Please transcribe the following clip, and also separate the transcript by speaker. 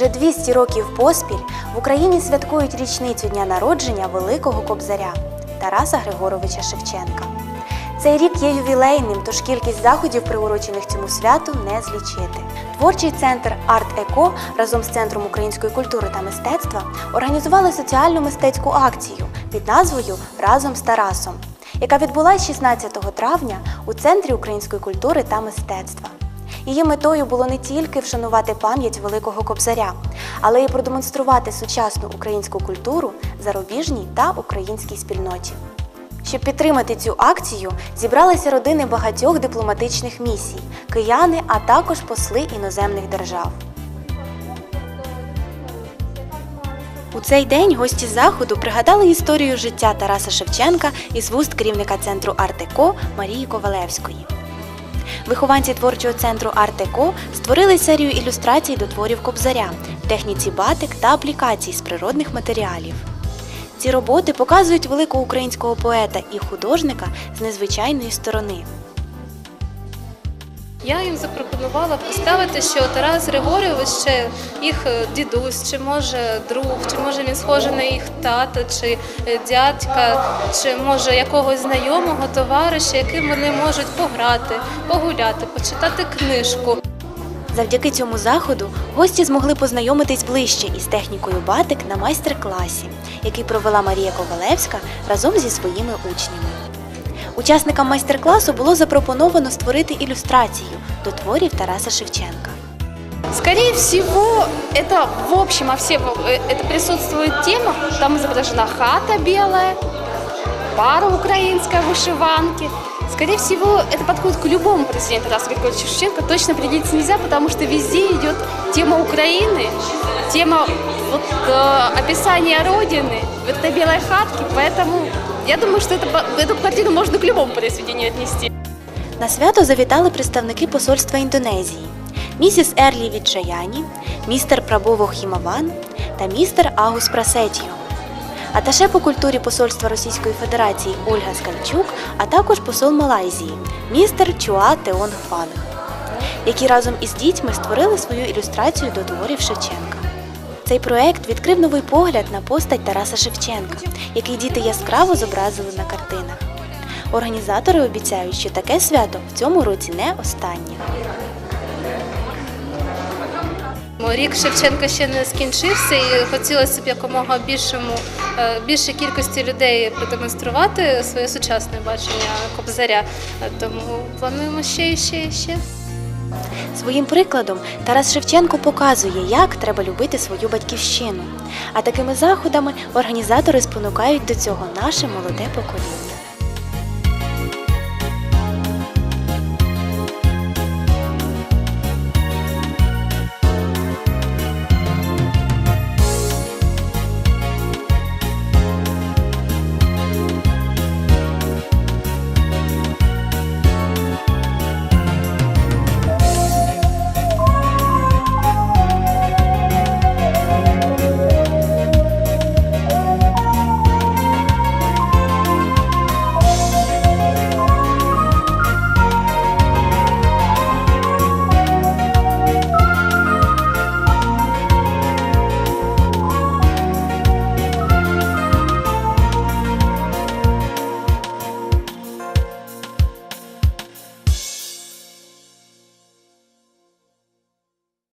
Speaker 1: Вже 200 років поспіль в Україні святкують річницю дня народження Великого Кобзаря Тараса Григоровича Шевченка. Цей рік є ювілейним, тож кількість заходів, приурочених цьому святу, не злічити. Творчий центр Арт Еко разом з Центром української культури та мистецтва організували соціальну мистецьку акцію під назвою Разом з Тарасом, яка відбулася 16 травня у Центрі української культури та мистецтва. Її метою було не тільки вшанувати пам'ять великого кобзаря, але й продемонструвати сучасну українську культуру зарубіжній та українській спільноті. Щоб підтримати цю акцію, зібралися родини багатьох дипломатичних місій, кияни, а також посли іноземних держав. У цей день гості заходу пригадали історію життя Тараса Шевченка із вуст керівника центру Артеко Марії Ковалевської. Вихованці творчого центру Артеко створили серію ілюстрацій до творів Кобзаря техніці батик та аплікацій з природних матеріалів. Ці роботи показують великого українського поета і художника з незвичайної сторони.
Speaker 2: Я їм запропонувала поставити, що Тарас Григорьович ще їх е, дідусь, чи може друг, чи може він схожий на їх тата, чи е, дядька, чи може якогось знайомого товариша, яким вони можуть пограти, погуляти, почитати книжку.
Speaker 1: Завдяки цьому заходу гості змогли познайомитись ближче із технікою батик на майстер-класі, який провела Марія Ковалевська разом зі своїми учнями. Учасникам майстер-класу було запропоновано створити ілюстрацію до творів Тараса Шевченка.
Speaker 3: Скорее всего, это в общем, а все э, это присутствует тема. Там изображена хата белая, пара украинская вышиванки. Скорее всего, это подходит к любому президенту Тарасу Григорьевичу Шевченко. Точно определиться нельзя, потому что везде идет тема Украины, тема вот, э, описания Родины, вот этой белой хатки. Поэтому я думаю, что это, эту картину можно к любому произведению отнести.
Speaker 1: На свято завітали представники посольства Індонезії, місіс Ерлі Відчаяні, містер Прабово Хімаван та містер Агус Прасетіо. Аташе по культурі посольства Російської Федерації Ольга Скальчук, а також посол Малайзії, містер Чуа Теонг Фанг, які разом із дітьми створили свою ілюстрацію до творів Шевченка. Цей проект відкрив новий погляд на постать Тараса Шевченка, який діти яскраво зобразили на картинах. Організатори обіцяють, що таке свято в цьому році не останнє.
Speaker 2: Рік Шевченка ще не скінчився, і хотілося б якомога більшому е, більшій кількості людей продемонструвати своє сучасне бачення кобзаря. Е, Тому плануємо ще і ще і ще.
Speaker 1: Своїм прикладом Тарас Шевченко показує, як треба любити свою батьківщину. А такими заходами організатори спонукають до цього наше молоде покоління.